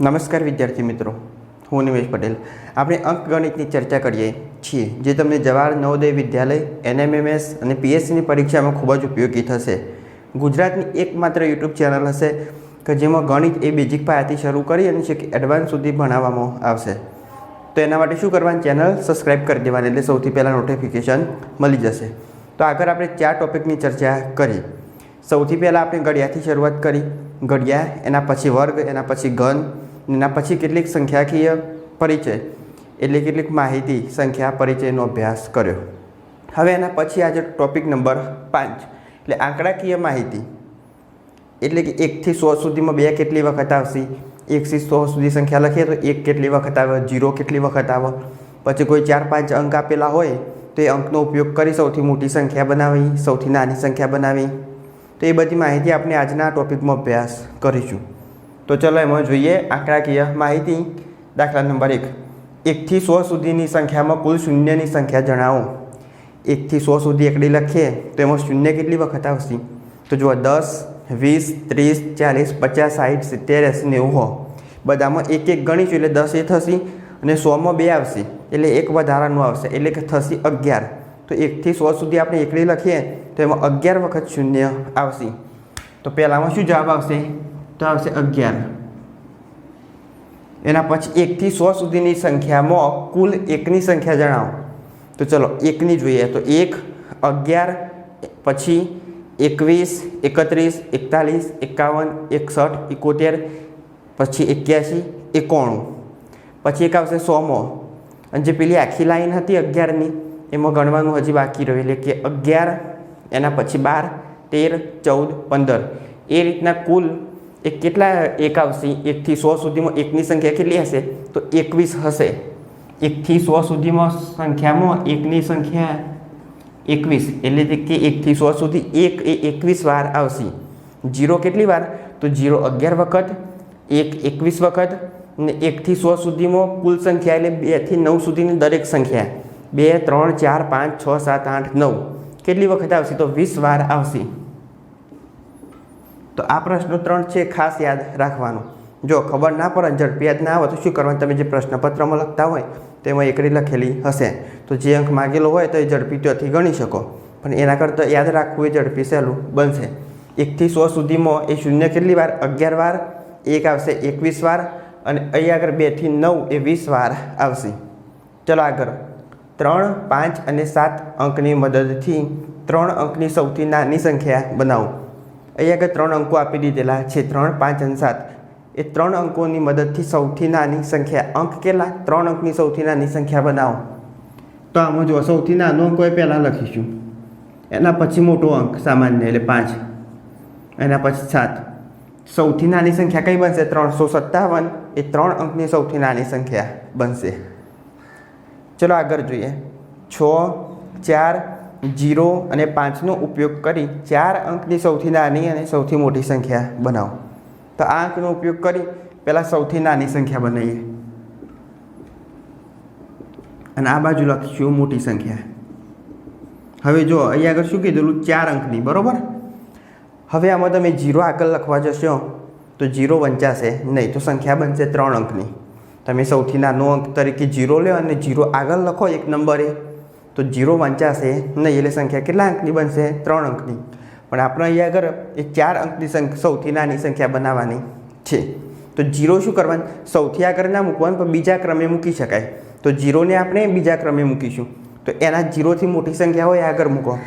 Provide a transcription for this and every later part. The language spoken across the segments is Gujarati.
નમસ્કાર વિદ્યાર્થી મિત્રો, હું નિમેશ પટેલ. આપણે અંકગણિતની ચર્ચા કરીએ છીએ, જે તમને જવાહર નવોદય વિદ્યાલય, એનએમએમએસ અને પીએસસીની પરીક્ષામાં ખૂબ જ ઉપયોગી થશે. ગુજરાતની એકમાત્ર યુટ્યુબ ચેનલ હશે, કે જેમાં ગણિત એ બેઝિક પાયાથી શરૂ કરી અને છેક એડવાન્સ સુધી ભણાવવામાં આવશે. તો એના માટે શું કરવાનું, ચેનલ સબસ્ક્રાઈબ કરી દેવાની એટલે સૌથી પહેલાં નોટિફિકેશન મળી જશે. તો આગળ આપણે ચાર ટોપિકની ચર્ચા કરી સૌથી પહેલાં આપણે ગળિયાથી શરૂઆત કરી. ઘડિયા, એના પછી વર્ગ, એના પછી ઘન એના પછી કેટલીક સંખ્યાકીય પરિચય. એટલે કેટલીક માહિતી, સંખ્યા, પરિચયનો અભ્યાસ કર્યો. હવે એના પછી આજે ટોપિક નંબર પાંચ, એટલે આંકડાકીય માહિતી. એટલે કે એકથી સો સુધીમાં બે કેટલી વખત આવશે? એકથી સો સુધી સંખ્યા લખીએ તો એક કેટલી વખત આવે? જીરો કેટલી વખત આવે? પછી કોઈ ચાર પાંચ અંક આપેલા હોય, તો એ અંકનો ઉપયોગ કરી સૌથી મોટી સંખ્યા બનાવી, સૌથી નાની સંખ્યા બનાવી. તો એ બધી માહિતી આપણે આજના ટોપિકમાં અભ્યાસ કરીશું. તો ચલો એમાં જોઈએ આંકડાકીય માહિતી. દાખલા નંબર એક. એકથી સો સુધીની સંખ્યામાં કુલ શૂન્યની સંખ્યા જણાવો. એકથી સો સુધી એકડી લખીએ તો એમાં શૂન્ય કેટલી વખત આવશે? તો જુઓ, દસ, વીસ, ત્રીસ, ચાલીસ, પચાસ સાઠ સિત્તેર, એંસી નેવું હો. બધામાં એક એક ગણીશું એટલે દસ એ થશે અને સોમાં બે આવશે એટલે એક વધારાનું આવશે એટલે કે થશે અગિયાર. તો એકથી સો સુધી આપણે એકડી લખીએ, તો એમાં અગિયાર વખત શૂન્ય આવશે. તો પહેલાંમાં શું જવાબ આવશે? તો આવશે અગિયાર. એના પછી એકથી સો સુધીની સંખ્યામાં કુલ એકની સંખ્યા જણાવો. તો ચલો, એકની જોઈએ. તો એક, અગિયાર, પછી એકવીસ, એકત્રીસ, એકતાલીસ, એકાવન, એકસઠ, એકોતેર, પછી એક્યાસી, એકોણું. પછી એક આવશે સોમો અને જે પેલી આખી લાઈન હતી અગિયારની એમાં ગણવાનું હજી બાકી રહ્યું, એટલે કે અગિયાર, એના પછી બાર, તેર, ચૌદ, પંદર. એ રીતના કુલ એ કેટલા એક આવશે? એકથી સો સુધીમાં એકની સંખ્યા કેટલી હશે? તો એકવીસ હશે. એકથી સો સુધીમાં સંખ્યામાં એકની સંખ્યા એકવીસ. એટલે કે એકથી સો સુધી એક એ એકવીસ વાર આવશે. જીરો કેટલી વાર? તો જીરો અગિયાર વખત, એક એકવીસ વખત, ને એકથી સો સુધીમાં કુલ સંખ્યા એટલે બેથી નવ સુધીની દરેક સંખ્યા. બે, ત્રણ, ચાર, પાંચ, છ, સાત, આઠ, નવ. કેટલી વખત આવશે? તો વીસ વાર આવશે. તો આ પ્રશ્ન ત્રણ છે, ખાસ યાદ રાખવાનું. જો ખબર ના પડે ઝડપી યાદ ના આવે, તો શું કરવાનું? તમે જે પ્રશ્નપત્રમાં લખતા હોય, તેમાં એકડી લખેલી હશે. તો જે અંક માગેલો હોય, તો એ ઝડપી ત્યાંથી ગણી શકો. પણ એના કરતાં યાદ રાખવું એ ઝડપી સહેલું બનશે. એકથી સો સુધીમાં એ શૂન્ય કેટલી વાર? અગિયાર વાર. એક આવશે એકવીસ વાર. અને અહીં આગળ બેથી નવ એ વીસ વાર આવશે. ચલો આગળ. ત્રણ, પાંચ અને સાત અંકની મદદથી ત્રણ અંકની સૌથી નાની સંખ્યા બનાવો. અહીંયા આગળ ત્રણ અંકો આપી દીધેલા છે. ત્રણ, પાંચ અને સાત. એ ત્રણ અંકોની મદદથી સૌથી નાની સંખ્યા અંક કેટલા? ત્રણ અંકની સૌથી નાની સંખ્યા બનાવો. તો આમાં જો સૌથી નાનો અંક એ પહેલાં લખીશું. એના પછી મોટો અંક સામાન્ય, એટલે પાંચ. એના પછી સાત. સૌથી નાની સંખ્યા કઈ બનશે? ત્રણસો સત્તાવન. એ ત્રણ અંકની સૌથી નાની સંખ્યા બનશે. ચલો આગળ જોઈએ. છ, ચાર, જીરો અને પાંચનો ઉપયોગ કરી ચાર અંકની સૌથી નાની અને સૌથી મોટી સંખ્યા બનાવો. તો આ અંકનો ઉપયોગ કરી પહેલાં સૌથી નાની સંખ્યા બનાવીએ. અને આ બાજુ લખીશું મોટી સંખ્યા. હવે જો અહીંયા આગળ શું કીધેલું? ચાર અંકની, બરાબર? હવે આમાં તમે જીરો આગળ લખવા જશો, તો જીરો વંચાશે. નહીં, તો સંખ્યા બનશે ત્રણ અંકની. તમે સૌથી નાનો અંક તરીકે જીરો લો અને જીરો આગળ લખો એક નંબરે તો જીરો વંચાશે નહીં એટલે સંખ્યા કેટલા અંકની બનશે? ત્રણ અંકની. પણ આપણે અહીંયા આગળ એ ચાર અંકની સંખ્યા સૌથી નાની સંખ્યા બનાવવાની છે. તો જીરો શું કરવાનું? સૌથી આગળ ના મૂકવાનું, પણ બીજા ક્રમે મૂકી શકાય. તો જીરોને આપણે બીજા ક્રમે મૂકીશું. તો એના જીરોથી મોટી સંખ્યા હોય આગળ મૂકો.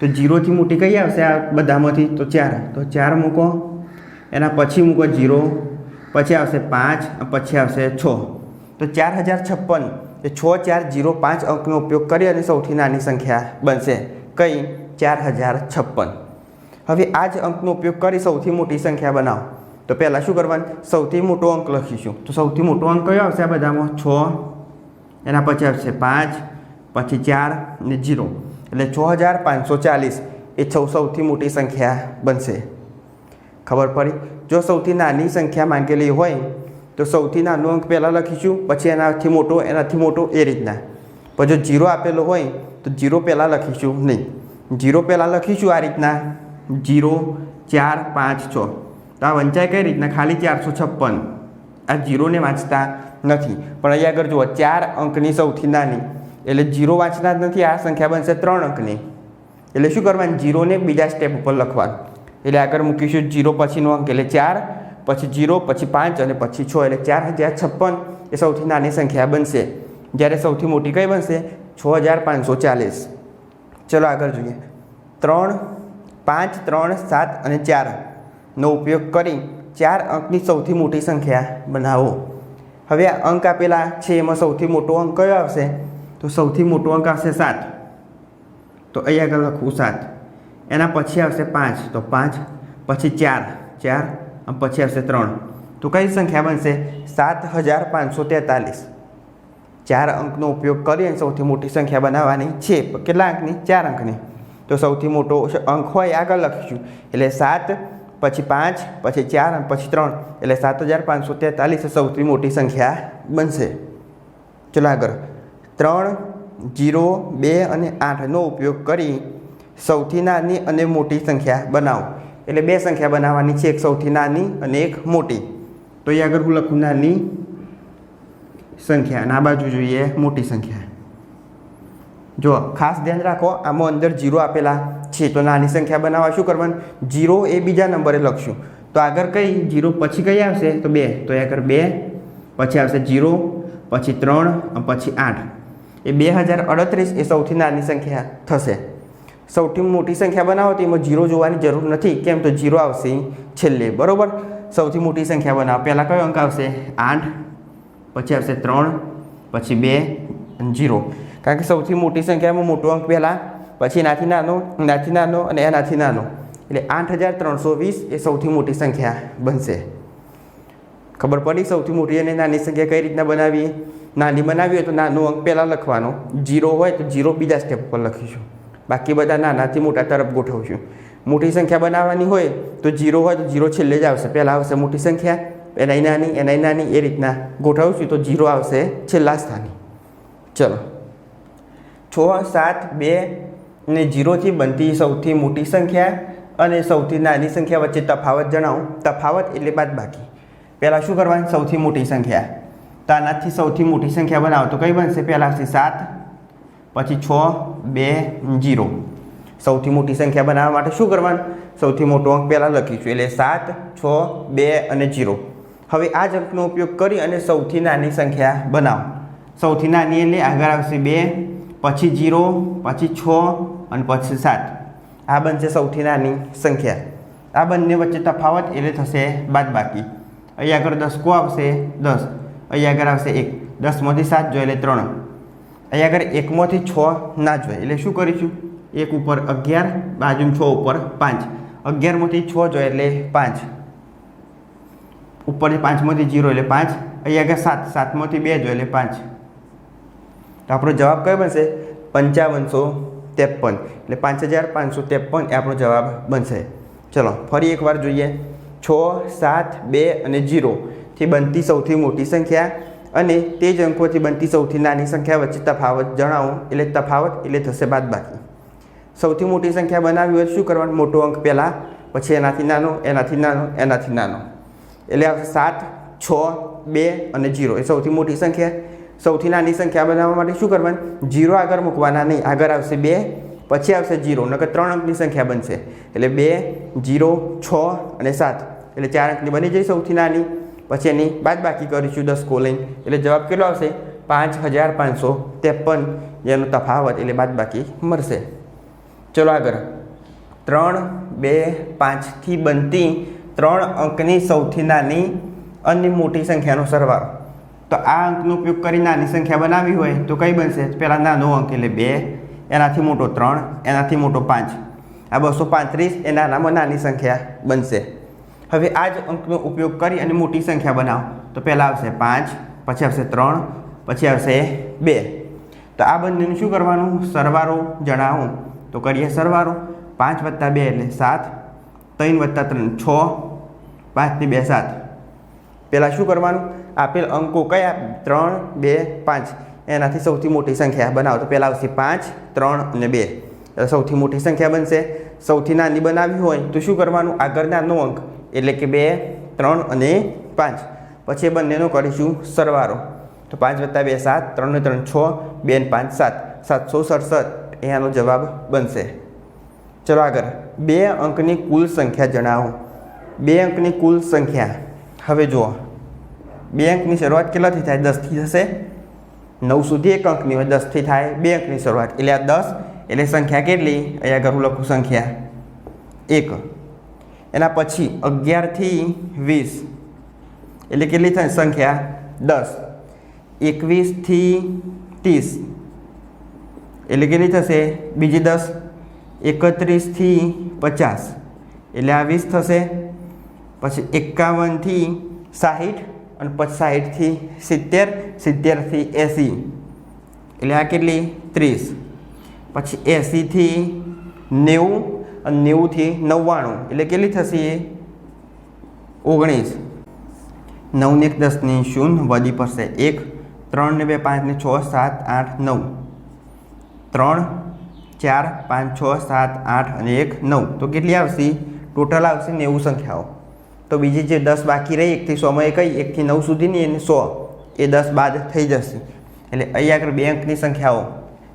તો જીરોથી મોટી કઈ આવશે આ બધામાંથી? તો ચાર. તો ચાર મૂકો. એના પછી મૂકો જીરો. પછી આવશે પાંચ પછી આવશે છ. તો ચાર હજાર છપ્પન એ છ, ચાર, જીરો, પાંચ અંકનો ઉપયોગ કરી અને સૌથી નાની સંખ્યા બનશે. કઈ? ચાર હજાર છપ્પન હવે આ જ અંકનો ઉપયોગ કરી સૌથી મોટી સંખ્યા બનાવો. તો પહેલાં શું કરવાનું? સૌથી મોટો અંક લખીશું. તો સૌથી મોટો અંક કયો આવશે આ બધામાં? છ. એના પછી આવશે પાંચ, પછી ચાર ને જીરો. એટલે છ હજાર પાંચસો ચાલીસ. એ છ સૌથી મોટી સંખ્યા બનશે. ખબર પડી. જો સૌથી નાની સંખ્યા માંગેલી હોય, તો સૌથી નાનો અંક પહેલાં લખીશું, પછી એનાથી મોટો એનાથી મોટો એ રીતના. પણ જો જીરો આપેલો હોય, તો જીરો પહેલાં લખીશું નહીં. જીરો પહેલાં લખીશું આ રીતના. જીરો, ચાર, પાંચ, છ. તો આ વંચાય કઈ રીતના? ખાલી ચારસો છપ્પન. આ જીરોને વાંચતા નથી. પણ અહીંયા આગળ જુઓ, ચાર અંકની સૌથી નાની. એટલે જીરો વાંચતા જ નથી, આ સંખ્યા બનશે ત્રણ અંકની. એટલે શું કરવાનું? જીરોને બીજા સ્ટેપ ઉપર લખવાનું. એટલે આગળ મૂકીશું જીરો પછીનો અંક, એટલે ચાર, પછી જીરો, પછી પાંચ અને પછી છ, એટલે ચાર હજાર છપ્પન એ સૌથી નાની સંખ્યા બનશે. જ્યારે સૌથી મોટી કઈ બનશે? છ હજાર પાંચસો ચાલીસ. ચલો આગળ જોઈએ. ત્રણ, પાંચ, ત્રણ, સાત અને ચારનો ઉપયોગ કરી ચાર અંકની સૌથી મોટી સંખ્યા બનાવો. હવે આ અંક આપેલા છે, એમાં સૌથી મોટો અંક કયો આવશે? તો સૌથી મોટો અંક આવશે સાત. તો અહીં આગળ લખવું સાત. એના પછી આવશે પાંચ. તો પાંચ, પછી ચાર. ચાર, અને પછી આવશે ત્રણ. તો કઈ સંખ્યા બનશે? સાત હજાર પાંચસો તેતાલીસ ચાર અંકનો ઉપયોગ કરી અને સૌથી મોટી સંખ્યા બનાવવાની છે. કેટલા અંકની? ચાર અંકની. તો સૌથી મોટો અંક હોય આગળ લખીશું. એટલે સાત, પછી પાંચ, પછી ચાર, અને પછી ત્રણ. એટલે સાત હજાર પાંચસો તેતાલીસ સૌથી મોટી સંખ્યા બનશે. ચલો આગળ. ત્રણ, જીરો, બે અને આઠનો ઉપયોગ કરી સૌથી નાની અને મોટી સંખ્યા બનાવો. એટલે બે સંખ્યા બનાવવાની છે, એક સૌથી નાની અને એક મોટી. તો એ આગળ હું લખું નાની સંખ્યા અને આ બાજુ જોઈએ મોટી સંખ્યા. જો ખાસ ધ્યાન રાખો, આમાં અંદર જીરો આપેલા છે, તો નાની સંખ્યા બનાવવા શું કરવાનું? જીરો એ બીજા નંબરે લખશું. તો આગળ કઈ? જીરો પછી કઈ આવશે? તો બે. તો એ આગળ બે, પછી આવશે જીરો પછી ત્રણ પછી આઠ. એ બે હજાર અડત્રીસ એ સૌથી નાની સંખ્યા થશે. સૌથી મોટી સંખ્યા બનાવો તો એમાં જીરો જોવાની જરૂર નથી. કેમ તો જીરો આવશે છેલ્લે, બરાબર? સૌથી મોટી સંખ્યા બનાવો. પહેલાં કયો અંક આવશે? આઠ, પછી આવશે ત્રણ, પછી બે જીરો કારણ કે સૌથી મોટી સંખ્યામાં મોટો અંક પહેલાં, પછી એનાથી નાનો એનાથી નાનો અને એનાથી નાનો. એટલે આઠ હજાર ત્રણસો વીસ એ સૌથી મોટી સંખ્યા બનશે. ખબર પડી? સૌથી મોટી અને નાની સંખ્યા કઈ રીતના બનાવીએ? નાની બનાવી હોય તો નાનો અંક પહેલાં લખવાનો. જીરો હોય તો જીરો બીજા સ્ટેપ ઉપર લખીશું. બાકી બધા નાનાથી મોટા તરફ ગોઠવું છું. મોટી સંખ્યા બનાવવાની હોય તો જીરો હોય તો જીરો છેલ્લે જ આવશે. પહેલાં આવશે મોટી સંખ્યા, એનાય નાની એનાય નાની, એ રીતના ગોઠવું છું તો જીરો આવશે છેલ્લા સ્થાને. ચલો. છ, સાત, બે ને જીરોથી બનતી સૌથી મોટી સંખ્યા અને સૌથી નાની સંખ્યા વચ્ચે તફાવત જણાવો. તફાવત એટલે બાદ બાકી પહેલાં શું કરવાનું? સૌથી મોટી સંખ્યા. તો આનાથી સૌથી મોટી સંખ્યા બનાવો તો કઈ બનશે? પહેલાં આવશે સાત પછી છ, બે, જીરો. સૌથી મોટી સંખ્યા બનાવવા માટે શું કરવાનું? સૌથી મોટો અંક પહેલાં લખીશું. એટલે સાત, છ, બે અને જીરો. હવે આ જ અંકનો ઉપયોગ કરી અને સૌથી નાની સંખ્યા બનાવો. સૌથી નાની એટલે આગળ આવશે બે, પછી જીરો, પછી છ અને પછી સાત. આ બનશે સૌથી નાની સંખ્યા. આ બંને વચ્ચે તફાવત એટલે થશે બાદબાકી. અહીં આગળ દસકો આવશે દસ. અહીં આગળ આવશે એક. દસમાંથી સાત જોઈએ એટલે ત્રણ. અહીં આગળ એકમાંથી છ ના જોઈએ એટલે શું કરીશું? એક ઉપર અગિયાર બાજુ છ ઉપર પાંચ. અગિયારમાંથી છ જોઈએ એટલે પાંચ. ઉપરથી પાંચમાંથી જીરો એટલે પાંચ. અહીં આગળ સાત. સાતમાંથી બે જોઈએ એટલે પાંચ. તો આપણો જવાબ કયો બનશે? પંચાવનસો ત્રેપન. એટલે પાંચ હજાર પાંચસો ત્રેપન એ આપણો જવાબ બનશે. ચલો, ફરી એકવાર જોઈએ. છ, સાત, બે અને જીરોથી બનતી સૌથી મોટી સંખ્યા અને તે જ અંકોથી બનતી સૌથી નાની સંખ્યા વચ્ચે તફાવત જણાવો, એટલે તફાવત એટલે થશે બાદબાકી. સૌથી મોટી સંખ્યા બનાવી હોય શું કરવાનું? મોટો અંક પહેલાં, પછી એનાથી નાનો એનાથી નાનો એનાથી નાનો. એટલે આવશે સાત, છ, બે અને જીરો. એ સૌથી મોટી સંખ્યા. સૌથી નાની સંખ્યા બનાવવા માટે શું કરવાનું? જીરો આગળ મૂકવાના નહીં. આગળ આવશે બે, પછી આવશે જીરો. નકર ત્રણ અંકની સંખ્યા બનશે. એટલે બે, જીરો, છ અને સાત. એટલે ચાર અંકની બની જાય સૌથી નાની. પછી એની બાદ બાકી કરીશું દસ કોલિંગ એટલે જવાબ કેટલો આવશે? પાંચ હજાર પાંચસો ત્રેપન. જેનો તફાવત એટલે બાદ બાકી મળશે. ચલો આગળ. ત્રણ, બે, પાંચથી બનતી ત્રણ અંકની સૌથી નાની અને મોટી સંખ્યાનો સરવાળો. તો આ અંકનો ઉપયોગ કરી નાની સંખ્યા બનાવવી હોય તો કઈ બનશે? પહેલાં નાનો અંક એટલે બે, એનાથી મોટો ત્રણ, એનાથી મોટો પાંચ. આ બસો પાંત્રીસ એ નાનામાં નાની સંખ્યા બનશે. હવે આ જ અંકનો ઉપયોગ કરી અને મોટી સંખ્યા બનાવો. તો પહેલાં આવશે પાંચ, પછી આવશે ત્રણ, પછી આવશે બે. તો આ બંનેનું શું કરવાનું? સરવારો જણાવો. તો કરીએ સરવારો પાંચ વત્તા બે એટલે સાત, ત્રણ વત્તા ત્રણ છ પાંચથી બે સાત. પહેલાં શું કરવાનું? આપેલ અંકો કયા? ત્રણ, બે, પાંચ. એનાથી સૌથી મોટી સંખ્યા બનાવો. તો પહેલાં આવશે પાંચ, ત્રણ અને બે. સૌથી મોટી સંખ્યા બનશે. સૌથી નાની બનાવી હોય તો શું કરવાનું? આગળના નો અંક. એટલે કે બે, ત્રણ અને પાંચ. પછી બંનેનો કરીશું સરવારો તો પાંચ વત્તા બે, સાત. ત્રણને ત્રણ, છ. બે ને પાંચ, સાત. સાતસો સડસઠ. આનો જવાબ બનશે. ચલો આગળ. બે અંકની કુલ સંખ્યા જણાવો. બે અંકની કુલ સંખ્યા. હવે જુઓ. બે અંકની શરૂઆત કેટલાથી થાય? દસથી થશે. નવ સુધી એક અંકની હોય, દસથી થાય બે અંકની શરૂઆત. એટલે આ દસ, એટલે સંખ્યા કેટલી? અહીંયા આગળ લખું સંખ્યા. એક. એના પછી અગિયારથી વીસ. એટલે કેટલી થાય? સંખ્યા દસ. એકવીસથી ત્રીસ. એટલે કેટલી થશે? બીજી દસ. એકત્રીસથી પચાસ. એટલે આ વીસ થશે. પછી એકાવનથી સાહીઠ અને પછી સાહીઠથી સિત્તેર, સિત્તેરથી એંસી. એટલે આ કેટલી? ત્રીસ. પછી એંસીથી નેવું. અને નેવુંથી નવ્વાણું. એટલે કેટલી થશે એ? ઓગણીસ. નવને એક દસની શૂન્ય, વધી પડશે એક. ત્રણ ને બે પાંચ ને છ, સાત, આઠ, નવ. ત્રણ, ચાર, પાંચ, છ, સાત, આઠ અને એક, નવ. તો કેટલી આવશે? ટોટલ આવશે નેવું સંખ્યાઓ. તો બીજી જે દસ બાકી રહી, એકથી સોમાં એ કઈ? એકથી નવ સુધીની એને સો. એ દસ બાદ થઈ જશે. એટલે અહીં આગળ બે અંકની સંખ્યાઓ.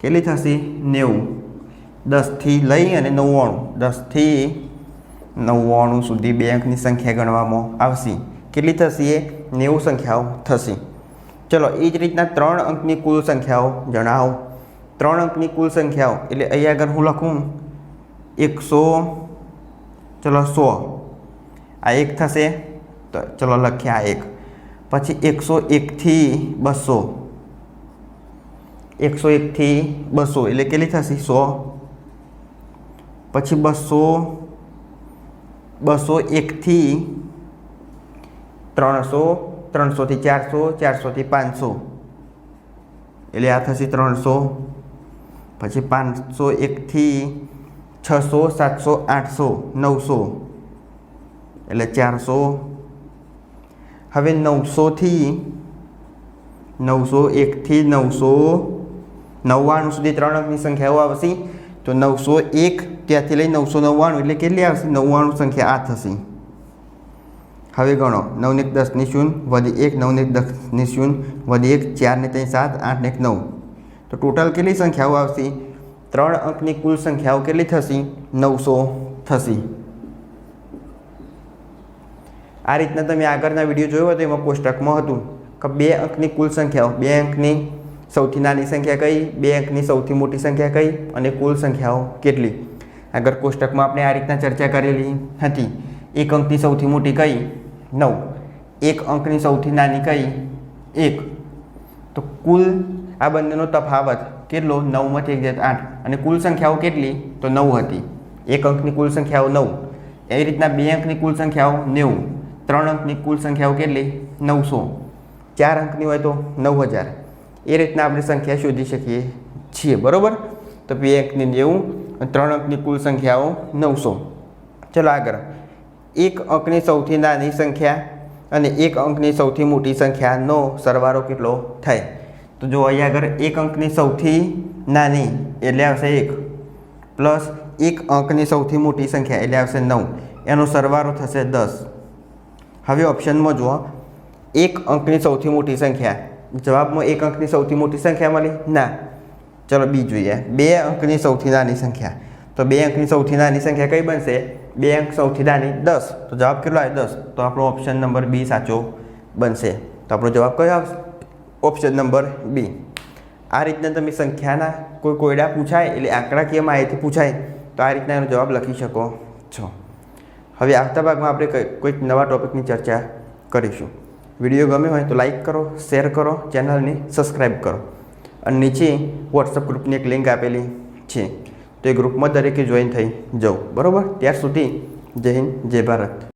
કેટલી થશે? નેવું. દસથી લઈ અને નવ્વાણું. દસથી નવ્વાણું સુધી બેંકની સંખ્યા ગણવામાં આવશે. કેટલી થશે? એ નેવું સંખ્યાઓ થશે. ચલો, એ જ રીતના ત્રણ અંકની કુલ સંખ્યાઓ જણાવો. ત્રણ અંકની કુલ સંખ્યાઓ, એટલે અહીંયા આગળ હું લખું. એકસો, ચલો, સો. આ એક થશે, તો ચલો લખીએ આ એક. પછી એકસો એકથી બસો. એકસો એકથી બસો, એટલે કેટલી થશે? સો. પછી બસો બસો એકથી ત્રણસો, ત્રણસોથી ચારસો, ચારસોથી પાંચસો. એટલે આ થશે ત્રણસો. પછી પાંચસો એકથી છસો, સાતસો, આઠસો, નવસો. એટલે ચારસો. હવે નવસોથી, નવસો એકથી નવસો નવ્વાણું સુધી ત્રણ અંકની સંખ્યાઓ આવશે. તો નવસો એક ત્યાંથી લઈ નવસો નવ્વાણું એટલે કેટલી આવશે? નવ્વાણું સંખ્યા આ થશે. હવે ગણો. નવને એક દસની શૂન્ય વધી એક નવને એક દસની શૂન્ય વધી એક ચાર ને ત્રણ સાત આઠ ને એક નવ તો ટોટલ કેટલી સંખ્યાઓ આવશે? ત્રણ અંકની કુલ સંખ્યાઓ કેટલી થશે? નવસો થશે. આ રીતના તમે આગળના વીડિયો જોયો હતો એમાં કોષ્ટકમાં હતું. કે બે અંકની કુલ સંખ્યાઓ, બે અંકની સૌથી નાની સંખ્યા કઈ? બે અંકની સૌથી મોટી સંખ્યા કઈ? અને કુલ સંખ્યાઓ કેટલી? આગળ કોષ્ટકમાં આપણે આ રીતના ચર્ચા કરેલી હતી. એક અંકની સૌથી મોટી કઈ? નવ. એક અંકની સૌથી નાની કઈ? એક. તો કુલ આ બંનેનો તફાવત કેટલો? નવમાંથી એક જાય આઠ. અને કુલ સંખ્યાઓ કેટલી? તો નવ હતી. એક અંકની કુલ સંખ્યાઓ નવ. એવી રીતના બે અંકની કુલ સંખ્યાઓ નેવું. ત્રણ અંકની કુલ સંખ્યાઓ કેટલી? નવસો. ચાર અંકની હોય તો નવ હજાર. એ રીતના આપણે સંખ્યા શોધી શકીએ છીએ, બરાબર? તો બે અંકની નેવું ત્રણ અંકની કુલ સંખ્યાઓ નવસો. ચલો આગળ. એક અંકની સૌથી નાની સંખ્યા અને એક અંકની સૌથી મોટી સંખ્યાનો સરવાળો કેટલો થાય? તો જો અહીંયા આગળ એક અંકની સૌથી નાની, એટલે આવશે એક. પ્લસ એક અંકની સૌથી મોટી સંખ્યા, એટલે આવશે નવ. એનો સરવાળો થશે દસ. હવે ઓપ્શનમાં જુઓ. એક અંકની સૌથી મોટી સંખ્યા જવાબમાં એક અંકની સૌથી મોટી સંખ્યા મળી? ના. ચલો બી જોઈએ. બે અંકની સૌથી નાની સંખ્યા. તો બે અંકની સૌથી નાની સંખ્યા કઈ બનશે? બે અંક સૌથી નાની દસ. તો જવાબ કેટલો આવે? દસ. તો આપણો ઓપ્શન નંબર બી સાચો બનશે. તો આપણો જવાબ કયો આવશે? ઓપ્શન નંબર બી આ રીતના તમે સંખ્યાના કોઈ કોયડા પૂછાય એટલે આંકડાકીય માહિતી પૂછાય? તો આ રીતના એનો જવાબ લખી શકો છો. હવે આવતા ભાગમાં આપણે કઈ- કોઈક નવા ટોપિકની ચર્ચા કરીશું. વીડિયો ગમ્યો હોય તો લાઇક કરો, શેર કરો, ચેનલને સબસ્ક્રાઈબ કરો. અને નીચે વોટ્સઅપ ગ્રુપની એક લિંક આપેલી છે. તો એ ગ્રુપમાં દરેકે જોઈન થઈ જાઓ. બરાબર? ત્યાર સુધી જય હિન્દ, જય ભારત.